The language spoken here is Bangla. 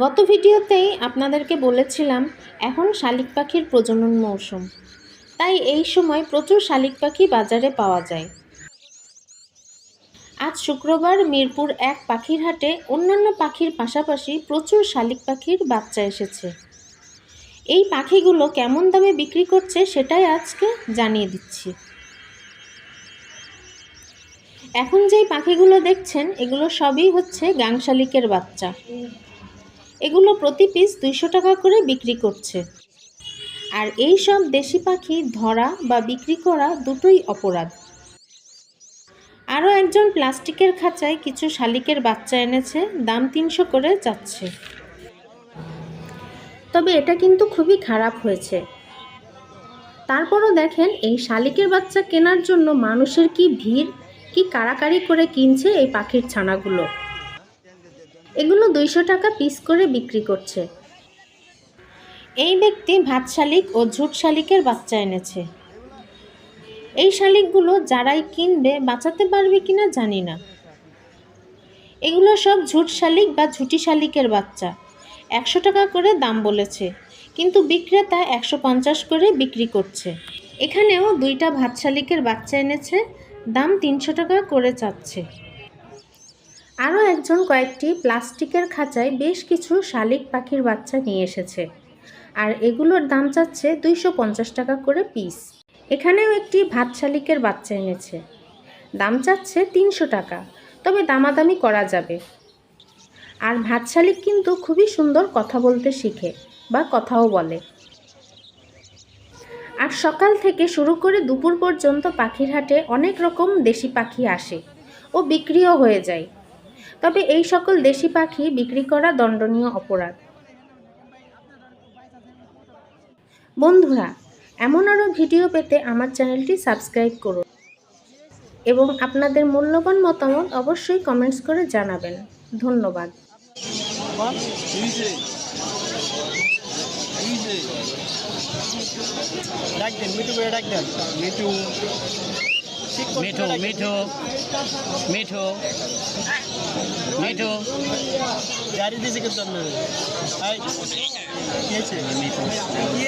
গত ভিডিওতেই আপনাদেরকে বলেছিলাম, এখন শালিক পাখির প্রজনন মৌসুম। তাই এই সময় প্রচুর শালিক পাখি বাজারে পাওয়া যায়। আজ শুক্রবার মিরপুর এক পাখির হাটে অন্যান্য পাখির পাশাপাশি প্রচুর শালিক পাখির বাচ্চা এসেছে। এই পাখিগুলো কেমন দামে বিক্রি করছে সেটাই আজকে জানিয়ে দিচ্ছি। এখন যেই পাখিগুলো দেখছেন, এগুলো সবই হচ্ছে গাং শালিকের বাচ্চা। এগুলো প্রতি পিস দুইশো টাকা করে বিক্রি করছে। আর এই সব দেশি পাখি ধরা বা বিক্রি করা দুটোই অপরাধ। আরও একজন প্লাস্টিকের খাঁচায় কিছু শালিকের বাচ্চা এনেছে, দাম তিনশো করে যাচ্ছে। তবে এটা কিন্তু খুবই খারাপ হয়েছে। তারপরও দেখেন, এই শালিকের বাচ্চা কেনার জন্য মানুষের কি ভিড়, কি কাড়াকাড়ি করে কিনছে এই পাখির ছানাগুলো। এগুলো দুইশো টাকা পিস করে বিক্রি করছে। এই ব্যক্তি ভাত শালিক ও ঝুট শালিকের বাচ্চা এনেছে। এই শালিকগুলো যারাই কিনবে, বাঁচাতে পারবে কিনা জানি না। এগুলো সব ঝুট শালিক বা ঝুটি শালিকের বাচ্চা। একশো টাকা করে দাম বলেছে, কিন্তু বিক্রেতা একশো পঞ্চাশ করে বিক্রি করছে। এখানেও দুইটা ভাত শালিকের বাচ্চা এনেছে, দাম তিনশো টাকা করে চাচ্ছে। একজন কয়েকটি প্লাস্টিকের খাঁচায় বেশ কিছু শালিক পাখির বাচ্চা নিয়ে এসেছে। আর এগুলোর দাম চাচ্ছে দুইশো পঞ্চাশ টাকা করে পিস। এখানেও একটি ভাত শালিকের বাচ্চা এনেছে। দাম চাচ্ছে তিনশো টাকা, তবে দামাদামি করা যাবে। আর ভাত শালিক কিন্তু খুবই সুন্দর কথা বলতে শিখে বা কথাও বলে। আর সকাল থেকে শুরু করে দুপুর পর্যন্ত পাখির হাটে অনেক রকম দেশি পাখি আসে ও বিক্রিও হয়ে যায়। তবে এই সকল দেশি পাখি বিক্রি করা দণ্ডনীয় অপরাধ। বন্ধুরা, এমন আরও ভিডিও পেতে আমার চ্যানেলটি সাবস্ক্রাইব করুন এবং আপনাদের মূল্যবান মতামত অবশ্যই কমেন্টস করে জানাবেন। ধন্যবাদ। ডাক দেন, মিঠু করে ডাক দেন। মিঠু। মিঠু মিঠু মিঠু মিঠু। গাড়ি দিয়েছে কিন্তু